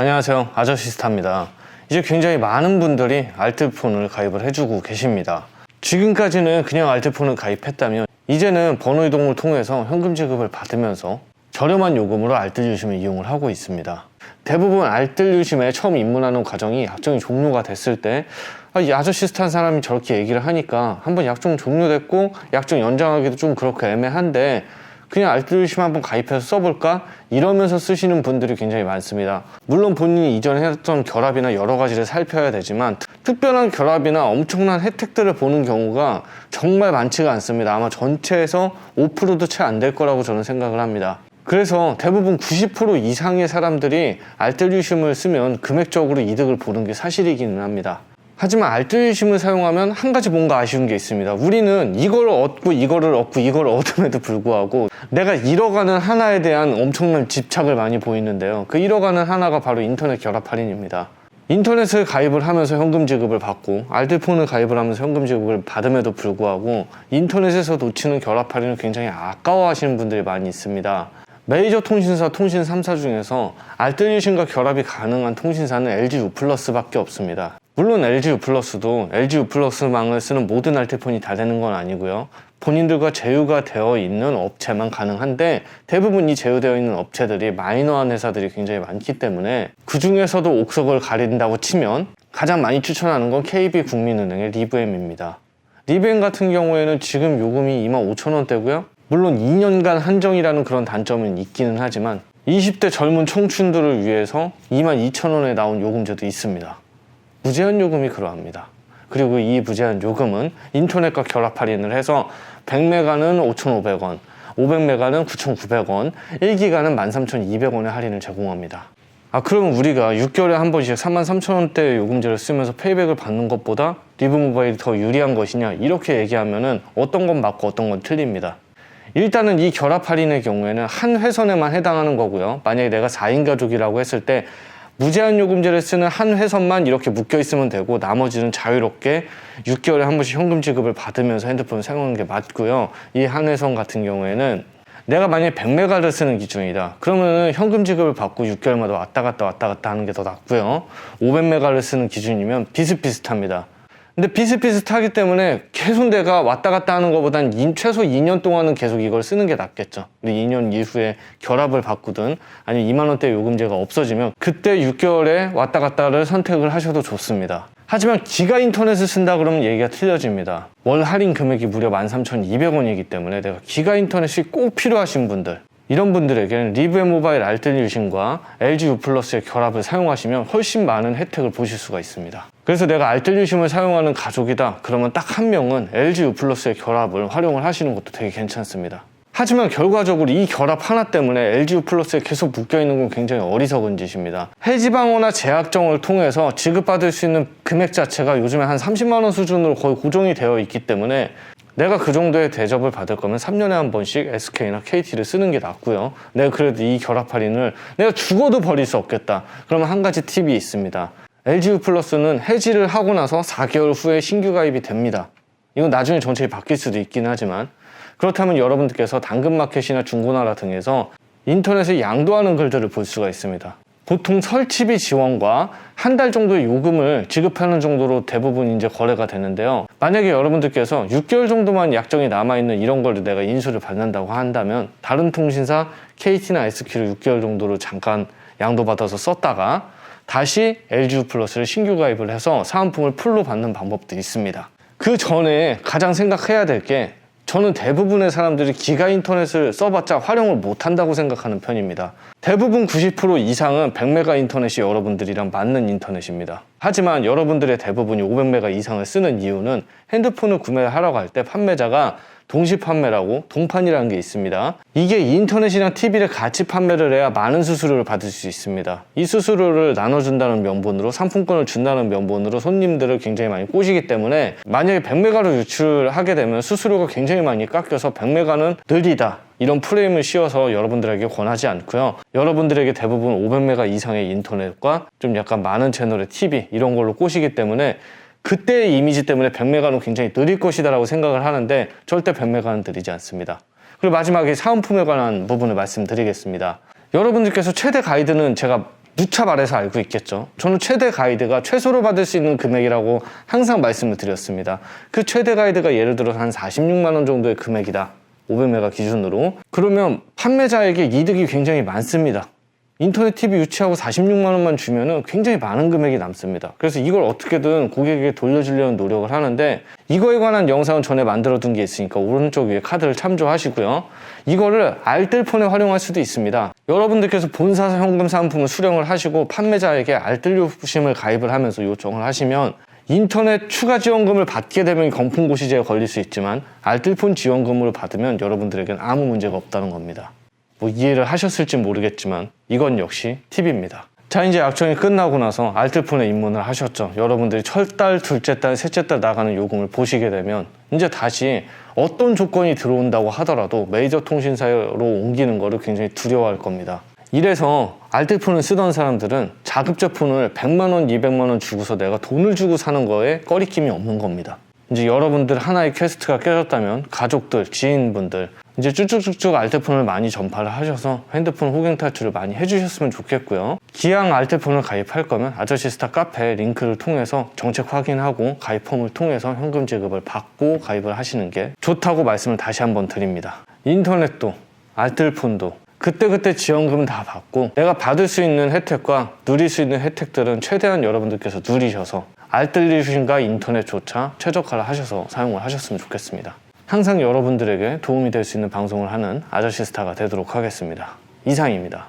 안녕하세요. 아저씨스타입니다. 이제 굉장히 많은 분들이 알뜰폰을 가입을 해주고 계십니다. 지금까지는 그냥 알뜰폰을 가입했다면 이제는 번호 이동을 통해서 현금 지급을 받으면서 저렴한 요금으로 알뜰 유심을 이용을 하고 있습니다. 대부분 알뜰 유심에 처음 입문하는 과정이 약정이 종료가 됐을 때 아, 이 아저씨 스타한 사람이 저렇게 얘기를 하니까 한번 약정 종료됐고 약정 연장하기도 좀 그렇게 애매한데 그냥 알뜰유심 한번 가입해서 써볼까? 이러면서 쓰시는 분들이 굉장히 많습니다. 물론 본인이 이전에 했던 결합이나 여러 가지를 살펴야 되지만 특별한 결합이나 엄청난 혜택들을 보는 경우가 정말 많지가 않습니다. 아마 전체에서 5%도 채 안 될 거라고 저는 생각을 합니다. 그래서 대부분 90% 이상의 사람들이 알뜰유심을 쓰면 금액적으로 이득을 보는 게 사실이기는 합니다. 하지만 알뜰유심을 사용하면 한 가지 뭔가 아쉬운 게 있습니다. 우리는 이걸 얻고 이거를 얻고 이걸 얻음에도 불구하고 내가 잃어가는 하나에 대한 엄청난 집착을 많이 보이는데요. 그 잃어가는 하나가 바로 인터넷 결합 할인입니다. 인터넷을 가입을 하면서 현금 지급을 받고 알뜰폰을 가입을 하면서 현금 지급을 받음에도 불구하고 인터넷에서 놓치는 결합 할인을 굉장히 아까워하시는 분들이 많이 있습니다. 메이저 통신사 통신 3사 중에서 알뜰유심과 결합이 가능한 통신사는 LG U+밖에 없습니다. 물론 LG U+도 LG U+망을 쓰는 모든 알뜰폰이 다 되는 건 아니고요. 본인들과 제휴가 되어 있는 업체만 가능한데 대부분 이 제휴되어 있는 업체들이 마이너한 회사들이 굉장히 많기 때문에 그 중에서도 옥석을 가린다고 치면 가장 많이 추천하는 건 KB국민은행의 리브엠입니다. 리브엠 같은 경우에는 지금 요금이 25,000원대고요. 물론 2년간 한정이라는 그런 단점은 있기는 하지만 20대 젊은 청춘들을 위해서 22,000원에 나온 요금제도 있습니다. 무제한 요금이 그러합니다. 그리고 이 무제한 요금은 인터넷과 결합 할인을 해서 100메가는 5,500원, 500메가는 9,900원, 1기가는 13,200원의 할인을 제공합니다. 아, 그러면 우리가 6개월에 한 번씩 33,000원대 요금제를 쓰면서 페이백을 받는 것보다 리브 모바일이 더 유리한 것이냐? 이렇게 얘기하면은 어떤 건 맞고 어떤 건 틀립니다. 일단은 이 결합 할인의 경우에는 한 회선에만 해당하는 거고요. 만약에 내가 4인 가족이라고 했을 때 무제한 요금제를 쓰는 한 회선만 이렇게 묶여 있으면 되고 나머지는 자유롭게 6개월에 한 번씩 현금 지급을 받으면서 핸드폰을 사용하는 게 맞고요. 이 한 회선 같은 경우에는 내가 만약에 100메가를 쓰는 기준이다. 그러면 현금 지급을 받고 6개월마다 왔다 갔다 왔다 갔다 하는 게 더 낫고요. 500메가를 쓰는 기준이면 비슷비슷합니다. 근데 비슷비슷하기 때문에 내가 왔다 갔다 하는 것보단 인- 최소 2년 동안은 계속 이걸 쓰는 게 낫겠죠. 근데 2년 이후에 결합을 바꾸든 아니면 2만 원대 요금제가 없어지면 그때 6개월에 왔다 갔다를 선택을 하셔도 좋습니다. 하지만 기가 인터넷을 쓴다 그러면 얘기가 틀려집니다. 월 할인 금액이 무려 13,200원이기 때문에 내가 기가 인터넷이 꼭 필요하신 분들 이런 분들에게는 리브의 모바일 알뜰 유심과 LG U+의 결합을 사용하시면 훨씬 많은 혜택을 보실 수가 있습니다. 그래서 내가 알뜰 유심을 사용하는 가족이다. 그러면 딱 한 명은 LG U+의 결합을 활용을 하시는 것도 되게 괜찮습니다. 하지만 결과적으로 이 결합 하나 때문에 LG U+에 계속 묶여있는 건 굉장히 어리석은 짓입니다. 해지방어나 제약정을 통해서 지급받을 수 있는 금액 자체가 요즘에 한 30만 원 수준으로 거의 고정이 되어 있기 때문에 내가 그 정도의 대접을 받을 거면 3년에 한 번씩 SK나 KT를 쓰는 게 낫고요. 내가 그래도 이 결합 할인을 내가 죽어도 버릴 수 없겠다. 그러면 한 가지 팁이 있습니다. LG U+는 해지를 하고 나서 4개월 후에 신규 가입이 됩니다. 이건 나중에 정책이 바뀔 수도 있긴 하지만 그렇다면 여러분들께서 당근마켓이나 중고나라 등에서 인터넷에 양도하는 글들을 볼 수가 있습니다. 보통 설치비 지원과 한 달 정도의 요금을 지급하는 정도로 대부분 이제 거래가 되는데요. 만약에 여러분들께서 6개월 정도만 약정이 남아있는 이런 거를 내가 인수를 받는다고 한다면 다른 통신사 KT나 SQ를 6개월 정도로 잠깐 양도받아서 썼다가 다시 LG 플러스를 신규 가입을 해서 사은품을 풀로 받는 방법도 있습니다. 그 전에 가장 생각해야 될 게 저는 대부분의 사람들이 기가 인터넷을 써봤자 활용을 못한다고 생각하는 편입니다. 대부분 90% 이상은 100메가 인터넷이 여러분들이랑 맞는 인터넷입니다. 하지만 여러분들의 대부분이 500메가 이상을 쓰는 이유는 핸드폰을 구매하러 갈 때 판매자가 동시 판매라고 동판이라는 게 있습니다. 이게 인터넷이랑 TV를 같이 판매를 해야 많은 수수료를 받을 수 있습니다. 이 수수료를 나눠준다는 명분으로 상품권을 준다는 명분으로 손님들을 굉장히 많이 꼬시기 때문에 만약에 100메가를 유출하게 되면 수수료가 굉장히 많이 깎여서 100메가는 느리다. 이런 프레임을 씌워서 여러분들에게 권하지 않고요. 여러분들에게 대부분 500메가 이상의 인터넷과 좀 약간 많은 채널의 TV 이런 걸로 꼬시기 때문에 그때의 이미지 때문에 100메가는 굉장히 느릴 것이다라고 생각을 하는데 절대 100메가는 느리지 않습니다. 그리고 마지막에 사은품에 관한 부분을 말씀드리겠습니다. 여러분들께서 최대 가이드는 제가 누차 말해서 알고 있겠죠. 저는 최대 가이드가 최소로 받을 수 있는 금액이라고 항상 말씀을 드렸습니다. 그 최대 가이드가 예를 들어서 한 46만 원 정도의 금액이다. 500메가 기준으로. 그러면 판매자에게 이득이 굉장히 많습니다. 인터넷 TV 유치하고 46만 원만 주면은 굉장히 많은 금액이 남습니다. 그래서 이걸 어떻게든 고객에게 돌려주려는 노력을 하는데 이거에 관한 영상은 전에 만들어 둔 게 있으니까 오른쪽 위에 카드를 참조하시고요. 이거를 알뜰폰에 활용할 수도 있습니다. 여러분들께서 본사서 현금 상품을 수령을 하시고 판매자에게 알뜰 요심을 가입을 하면서 요청을 하시면 인터넷 추가 지원금을 받게 되면 건풍고시제에 걸릴 수 있지만 알뜰폰 지원금으로 받으면 여러분들에겐 아무 문제가 없다는 겁니다. 뭐 이해를 하셨을지 모르겠지만 이건 역시 팁입니다. 자 이제 약정이 끝나고 나서 알뜰폰에 입문을 하셨죠. 여러분들이 첫달, 둘째 달, 셋째 달 나가는 요금을 보시게 되면 이제 다시 어떤 조건이 들어온다고 하더라도 메이저 통신사로 옮기는 거를 굉장히 두려워할 겁니다. 이래서 알뜰폰을 쓰던 사람들은 자급제 폰을 100만 원, 200만 원 주고서 내가 돈을 주고 사는 거에 꺼리낌이 없는 겁니다. 이제 여러분들 하나의 퀘스트가 깨졌다면 가족들, 지인분들 이제 쭉쭉쭉쭉 알뜰폰을 많이 전파를 하셔서 핸드폰 호갱 탈출을 많이 해주셨으면 좋겠고요. 기왕 알뜰폰을 가입할 거면 아저씨 스타 카페 링크를 통해서 정책 확인하고 가입 폼을 통해서 현금 지급을 받고 가입을 하시는 게 좋다고 말씀을 다시 한번 드립니다. 인터넷도 알뜰폰도 그때그때 지원금 다 받고 내가 받을 수 있는 혜택과 누릴 수 있는 혜택들은 최대한 여러분들께서 누리셔서 알뜰리신과 인터넷조차 최적화를 하셔서 사용을 하셨으면 좋겠습니다. 항상 여러분들에게 도움이 될 수 있는 방송을 하는 아저씨 스타가 되도록 하겠습니다. 이상입니다.